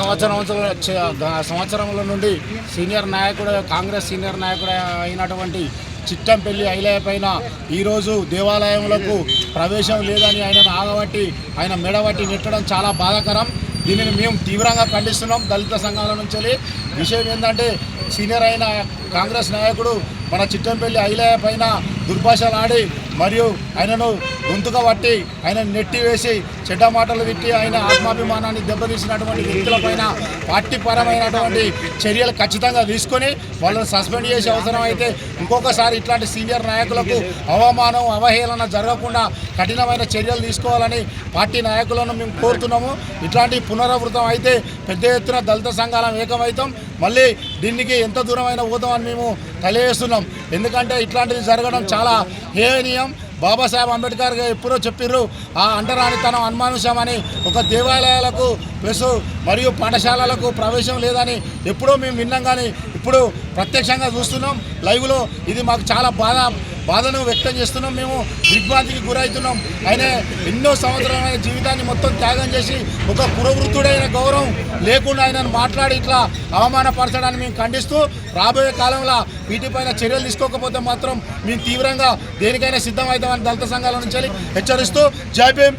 సంవత్సరం సంవత్సరంలో నుండి సీనియర్ నాయకుడు కాంగ్రెస్ సీనియర్ నాయకుడు అయినటువంటి చిట్టంపల్లి ఐలయ్య పైన ఈరోజు దేవాలయములకు ప్రవేశం లేదని ఆయన ఆగబట్టి ఆయన మెడబట్టి నెట్టడం చాలా బాధాకరం. దీనిని మేము తీవ్రంగా ఖండిస్తున్నాం. దళిత సంఘాల నుంచి విషయం ఏంటంటే సీనియర్ అయిన కాంగ్రెస్ నాయకుడు మన చిట్టంపల్లి ఐలయ్య పైన దుర్భాషలు ఆడి మరియు ఆయనను గొంతుగా పట్టి ఆయన నెట్టి వేసి చెడ్డ మాటలు విట్టి ఆయన ఆత్మాభిమానాన్ని దెబ్బతీసినటువంటి వ్యక్తులపైన పార్టీపరమైనటువంటి చర్యలు ఖచ్చితంగా తీసుకొని వాళ్ళని సస్పెండ్ చేసే అవసరం అయితే ఇంకొకసారి ఇట్లాంటి సీనియర్ నాయకులకు అవమానం అవహేళన జరగకుండా కఠినమైన చర్యలు తీసుకోవాలని పార్టీ నాయకులను మేము కోరుతున్నాము. ఇట్లాంటి పునరావృతం అయితే పెద్ద ఎత్తున దళిత సంఘాలం ఏకమవుతాం. మళ్ళీ దీనికి ఎంత దూరమైన పోతామని మేము తెలియజేస్తున్నాం ఎందుకంటే ఇట్లాంటిది జరగడం చాలా హేయనీయం. బాబాసాహెబ్ అంబేద్కర్ గారు ఎప్పుడో చెప్పిర్రు ఆ అంటరానితనం అనుమానించామని ఒక దేవాలయాలకు ప్లస్ మరియు పాఠశాలలకు ప్రవేశం లేదని ఎప్పుడో మేము విన్నాం కానీ ఇప్పుడు ప్రత్యక్షంగా చూస్తున్నాం. లైవ్లో ఇది మాకు చాలా బాధ బాధను వ్యక్తం చేస్తున్నాం. మేము దిగ్భ్రాంతికి గురవుతున్నాం. ఆయన ఎన్నో సంవత్సరమైన జీవితాన్ని మొత్తం త్యాగం చేసి ఒక పురవృత్తుడైన గౌరవం లేకుండా ఆయనను మాట్లాడి ఇట్లా అవమానపరచడాన్ని మేము ఖండిస్తూ రాబోయే కాలంలో వీటిపైన చర్యలు తీసుకోకపోతే మాత్రం మేము తీవ్రంగా దేనికైనా సిద్ధమవుతామని దళిత సంఘాల నుంచి హెచ్చరిస్తూ జై భీమ్.